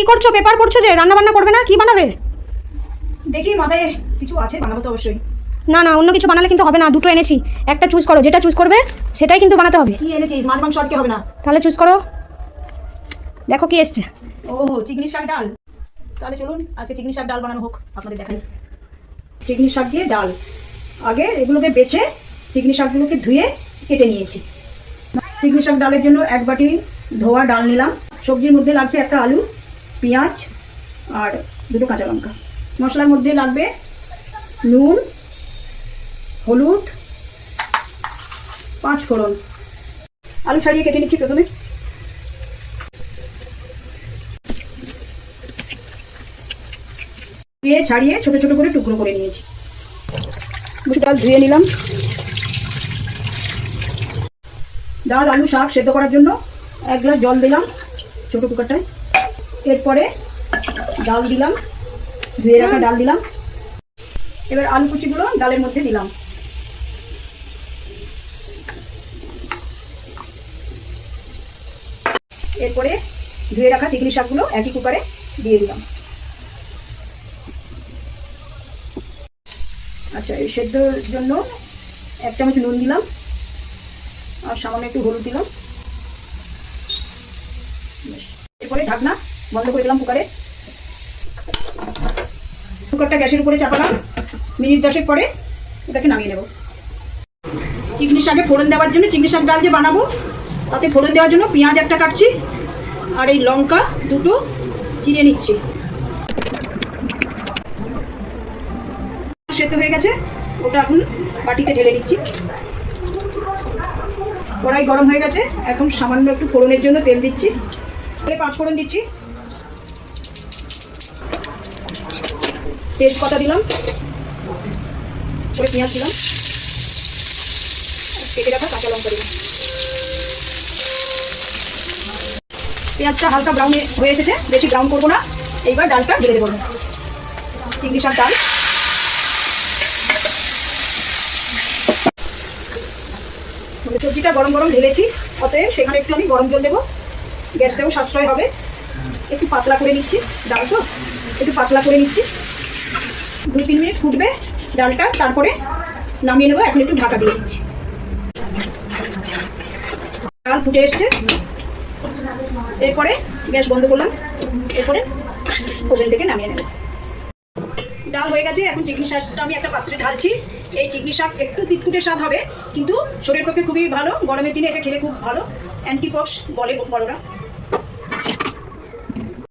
কি করছ? পেপার পড়ছো যে? রান্না বান্না করবে না? কি বানাবে? দেখি মাথায় কিছু আছে বানাবো তো অবশ্যই। না না অন্য কিছু বানালে কিন্তু হবে না দুটো এনেছি। একটা চুজ করো যেটা চুজ করবে সেটাই কিন্তু বানাতে হবে। কি এনেছিস? মাছ মাংস আজকে হবে না। তাহলে চুজ করো। দেখো কি এসছে। ও চিকনি শাক ডাল। তাহলে চলুন আজকে চিকনি শাক ডাল বানানো হোক আপনাদের দেখাই। চিকনি শাক দিয়ে ডাল। আগে এগুলোকে বেছে চিকনি শাকগুলোকে ধুয়ে কেটে নিয়েছি। চিকনি শাক ডালের জন্য এক বাটি ধোয়া ডাল নিলাম। সবজির মধ্যে লাগছে একটা আলু। পেঁয়াজ আর দুটো কাঁচা লঙ্কা। মশলার মধ্যে লাগবে নুন, হলুদ পাঁচ ফোড়ন আলু ছাড়িয়ে কেটে নিচ্ছি প্রথমে। দিয়ে ছাড়িয়ে ছোট ছোট করে টুকরো করে নিয়েছি। মুসুর ডাল ধুয়ে নিলাম। ডাল, আলু শাক সেদ্ধ করার জন্য এক গ্লাস জল দিলাম ছোটো কুকারটায় এরপরে ডাল দিলাম, ধুয়ে রাখা ডাল দিলাম। এবার আলু কুচিগুলো ডালের মধ্যে দিলাম। এরপরে ধুয়ে রাখা চিকনি শাকগুলো একই কুকারে দিয়ে দিলাম। আচ্ছা এই সেদ্ধর জন্য এক চামচ নুন দিলাম, আর সামান্য একটু হলুদ দিলাম। এরপরে ঢাকনা বন্ধ করে দিলাম কুকারে। কুকারটা গ্যাসের উপরে চাপালাম। মিনিট দশেক পরে এটাকে নামিয়ে নেব। চিকনি শাকে ফোড়ন দেওয়ার জন্য চিকনি শাক ডাল যে বানাবো, তাতে ফোড়ন দেওয়ার জন্য পেঁয়াজ একটা কাটছি আর এই লঙ্কা দুটো চিড়ে নিচ্ছি। সেদ্ধ হয়ে গেছে, ওটা এখন বাটিতে ঢেলে দিচ্ছি। কড়াই গরম হয়ে গেছে, এখন সামান্য একটু ফোড়নের জন্য তেল দিচ্ছি। পাঁচ ফোড়ন দিচ্ছি। তেজপাতা দিলাম। করে পেঁয়াজ দিলাম। কেটে রাখা কাঁচা লঙ্কা দিলাম। পেঁয়াজটা হালকা ব্রাউন হয়ে এসেছে, বেশি ব্রাউন করব না। এইবার ডালটা ঢেলে দেবো। চিংড়ি শাক ডাল। সবজিটা গরম গরম ঢেলেছি, অতএব সেখানে একটু আমি গরম জল দেবো। গ্যাসটাও সাশ্রয় হবে। একটু পাতলা করে নিচ্ছি, ডাল তো? একটু পাতলা করে নিচ্ছি। দুই তিন মিনিট ফুটবে ডালটা, তারপরে নামিয়ে নেব। এখন একটু ঢাকা দিয়ে দিচ্ছি। ডাল ফুটে এসছে। এরপরে গ্যাস বন্ধ করলাম। এরপরে ওভেন থেকে নামিয়ে নেব। ডাল হয়ে গেছে। এখন চিকনি শাকটা আমি একটা পাত্রে ঢালছি। এই চিকনি শাক একটু তিতকুটে স্বাদ হবে, কিন্তু শরীরের পক্ষে খুবই ভালো। গরমের দিনে এটা খেলে খুব ভালো। অ্যান্টিপক্স বলে বড়রা।